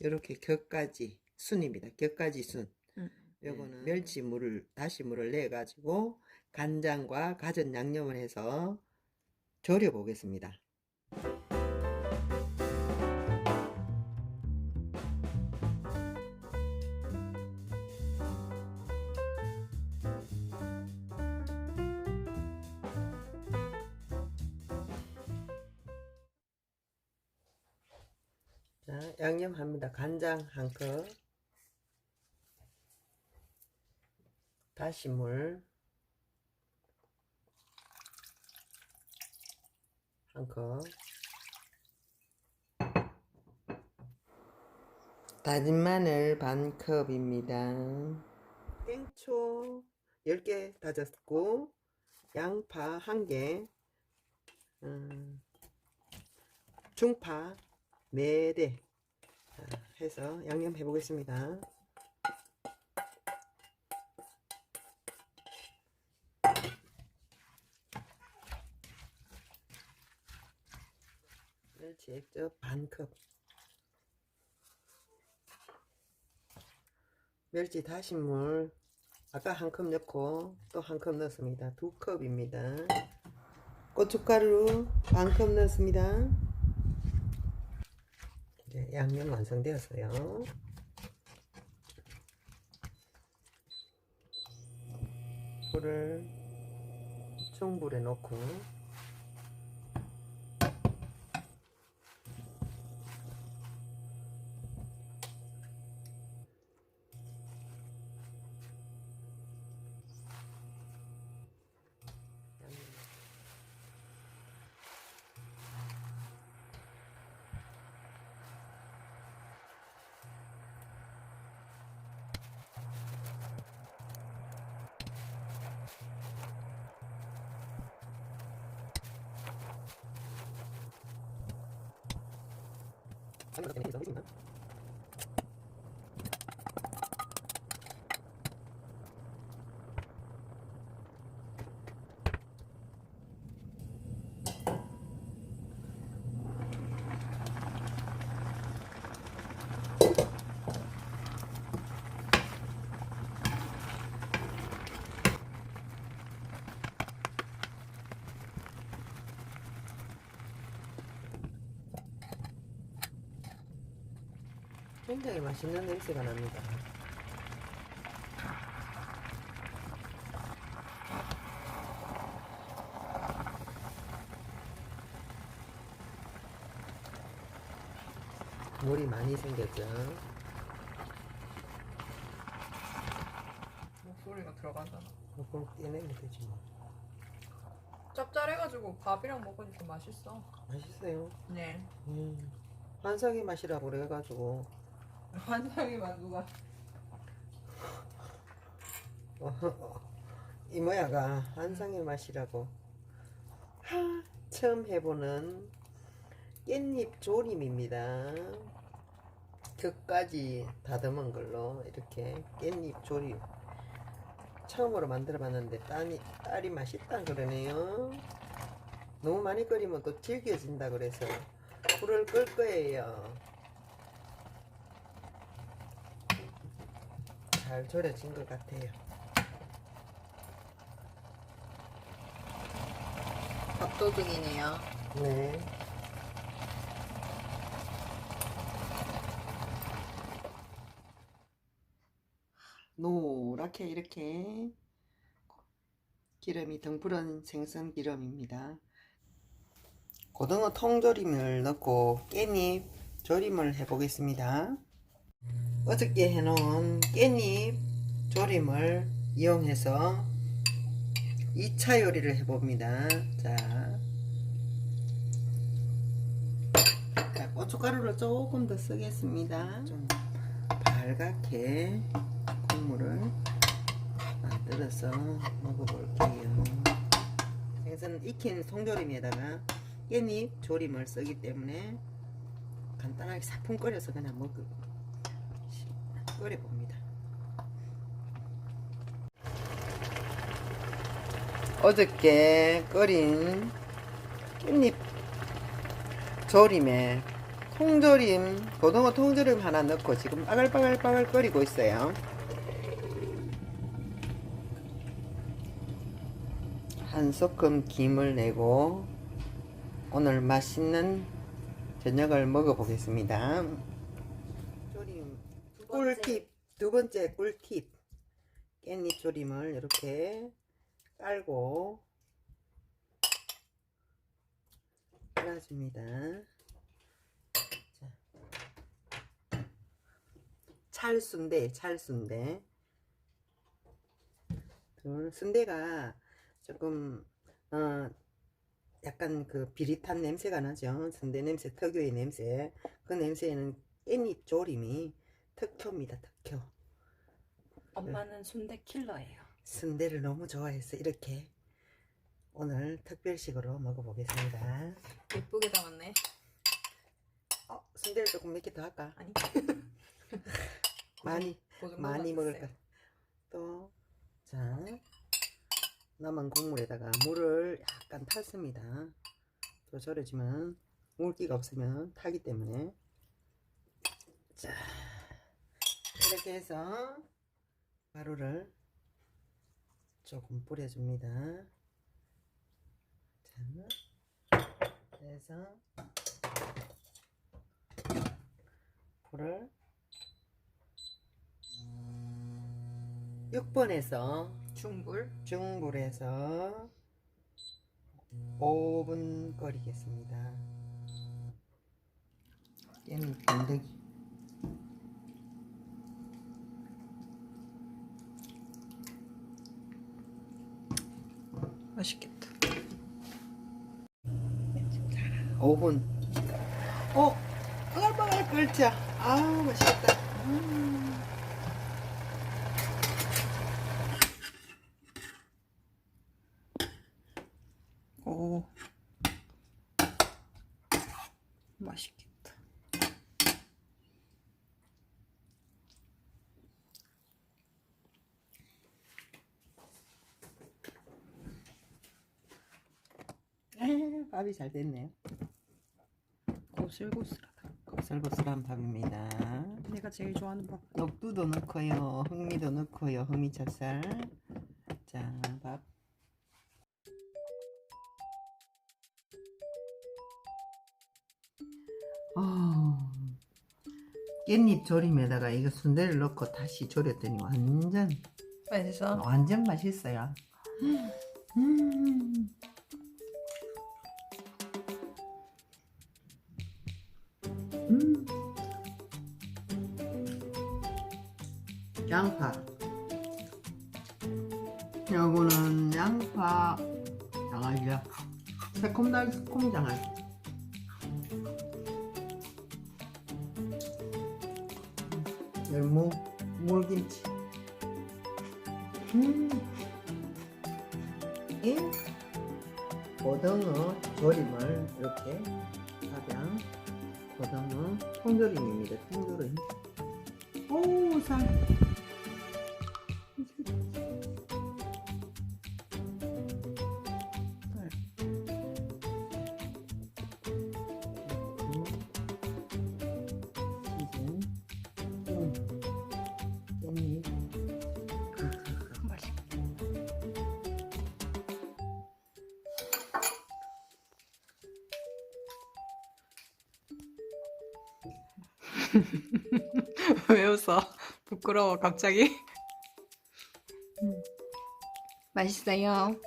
이렇게 격가지 순입니다. 격가지 순. 음. 요거는 멸치 물을 다시 물을 내 가지고 간장과 가전 양념을 해서 절여 보겠습니다. 자, 양념합니다. 간장 한 컵, 다시물. 한 컵, 다진 마늘 반 컵입니다. 땡초 10개 다졌고, 양파 1개, 음, 중파 4대 해서 양념 해보겠습니다. 멸치 액젓 반컵 멸치 다시물 아까 한 컵 넣고 또 한 컵 넣었습니다. 두 컵입니다. 고춧가루 반 컵 넣었습니다. 이제 양념 완성되었어요. 불을 중불에 놓고 한번 더 해보겠습니다. 굉장히 맛있는 냄새가 납니다. 물이 많이 생겼죠. 목소리가 들어가잖아. 그걸 떼내면 되지 뭐. 짭짤해가지고 밥이랑 먹으니까 맛있어. 맛있어요. 네. 음, 환상의 맛이라고 그래가지고 환상의 만두가. 어, 이모야가 환상의 맛이라고 하, 처음 해보는 깻잎 조림입니다. 끝까지 다듬은 걸로 이렇게 깻잎 조림 처음으로 만들어봤는데 딸이, 딸이 맛있다 그러네요. 너무 많이 끓이면 또 질겨진다 그래서 불을 끌 거예요. 잘 졸여진 것 같아요. 밥도둑이네요. 네. 노랗게 이렇게 기름이 덩푸른 생선 기름입니다. 고등어 통조림을 넣고 깻잎 조림을 해보겠습니다. 어저께 해놓은 깻잎 조림을 이용해서 2차 요리를 해봅니다. 자, 자, 고춧가루를 조금 더 쓰겠습니다. 좀 밝게 국물을 만들어서 먹어볼게요. 생선 익힌 통조림에다가 깻잎 조림을 쓰기 때문에 간단하게 사풍 끓여서 그냥 먹어 끓여봅니다. 어저께 끓인 깻잎 조림에 통조림, 고등어 통조림 하나 넣고 지금 빠글빠글빠글 끓이고 있어요. 한 소금 김을 내고 오늘 맛있는 저녁을 먹어보겠습니다. 꿀팁 두 번째 꿀팁 깻잎 조림을 이렇게 깔고 깔아줍니다. 자. 찰순대, 찰순대. 둘, 순대가 조금 어 약간 그 비릿한 냄새가 나죠. 순대 냄새 특유의 냄새. 그 냄새에는 깻잎 조림이 특효입니다. 특효. 엄마는 순대 킬러예요. 순대를 너무 좋아해서 이렇게 오늘 특별식으로 먹어보겠습니다. 예쁘게 담았네. 어, 순대를 조금 몇 개 더 할까? 아니. 많이 그 많이. 먹을까? 또, 자, 남은 국물에다가 물을 약간 탔습니다. 또 절여주면 물기가 없으면 타기 때문에. 자, 이렇게 해서 가루를 조금 뿌려줍니다. 자, 그래서 불을 6번에서 중불. 중불에서 5분 끓이겠습니다. 깻잎 건더기 맛있겠다. 5분. 어, 빠글빠글 끓자. 아우 맛있겠다. 음. 오. 맛있겠다. 에, 밥이 잘 됐네요. 고슬고슬하다. 고슬고슬한 밥입니다. 내가 제일 좋아하는 밥. 녹두도 넣고요, 흑미도 넣고요, 흑미찹쌀. 자, 밥. 아, 깻잎 조림에다가 이거 순대를 넣고 다시 졸였더니 완전 맛있어? 완전 맛있어요. 음. 음. 양파. 요거는 양파 장아찌야. 새콤달콤 장아찌. 열무 물김치. 음. 이 고등어 조림을 이렇게 사장 고등어 통조림입니다. 통조림. 오, 살. 살. 왜 웃어? 부끄러워 갑자기? 맛있어요.